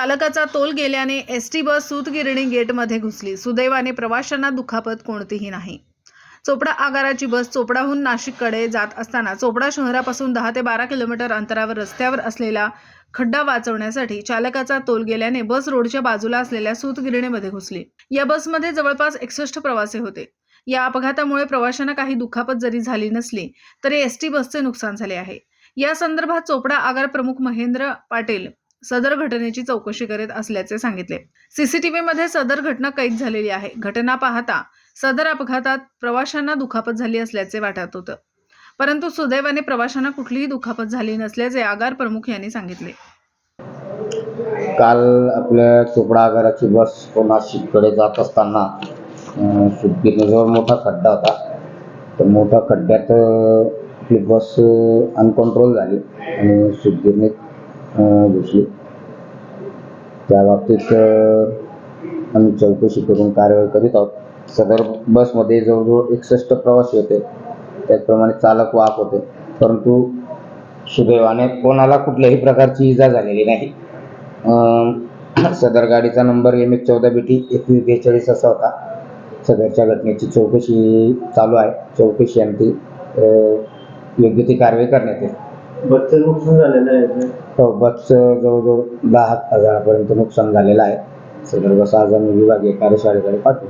चालकाचा तोल गेल्याने एस टी बस सूतगिरणी गेटमध्ये घुसली. सुदैवाने प्रवाशांना दुखापत कोणतीही नाही. चोपडा आगाराची बस चोपडाहून नाशिककडे जात असताना चोपडा शहरापासून दहा ते बारा किलोमीटर अंतरावर रस्त्यावर असलेला खड्डा वाचवण्यासाठी चालकाचा तोल गेल्याने बस रोडच्या बाजूला असलेल्या सूतगिरणीमध्ये घुसली. या बसमध्ये जवळपास एकसष्ट प्रवासी होते. या अपघातामुळे प्रवाशांना काही दुखापत जरी झाली नसली तरी एस टी बसचे नुकसान झाले आहे. या संदर्भात चोपडा आगार प्रमुख महेंद्र पाटील सदर घटनेची चौकशी करीत असल्याचे सांगितले. सीसीटीव्ही मध्ये सदर घटना कैद झालेली आहे. घटना पाहता सदर अपघातात प्रवाशांना दुखापत झाली असल्याचे वाटत होतं. परंतु सुदैवाने प्रवाशांना कुठलीही दुखापत झाली नसल्याचे आगार प्रमुख यांनी सांगितले. काल आपल्या चोपडा आगाराची बस तो नाशिककडे जात असताना अं, मोठा खड्डा होता तर मोठ्या खड्ड्यात आपली बस अनकंट्रोल झाली आणि सुटगिरणीत घुसली त्या बाबतीत आम्ही चौकशी करून कारवाई करीत आहोत. सदर बसमध्ये जवळजवळ एकसष्ट प्रवासी होते. त्याचप्रमाणे चालक वाहक होते. परंतु सुदैवाने कोणाला कुठल्याही प्रकारची इजा झालेली नाही. सदर गाडीचा नंबर एम एच चौदा बी टी एकवीस बेचाळीस असा होता. सदरच्या घटनेची चौकशी चालू आहे. चौकशी अंती योग्य ती कारवाई करण्यात येईल. बसचं नुकसान झालेलं आहे हो बसचं जवळजवळ दहा हजारापर्यंत नुकसान झालेलं आहे. सदर्भ बस मी विभागीय कार्यशाळेकडे पाठवू.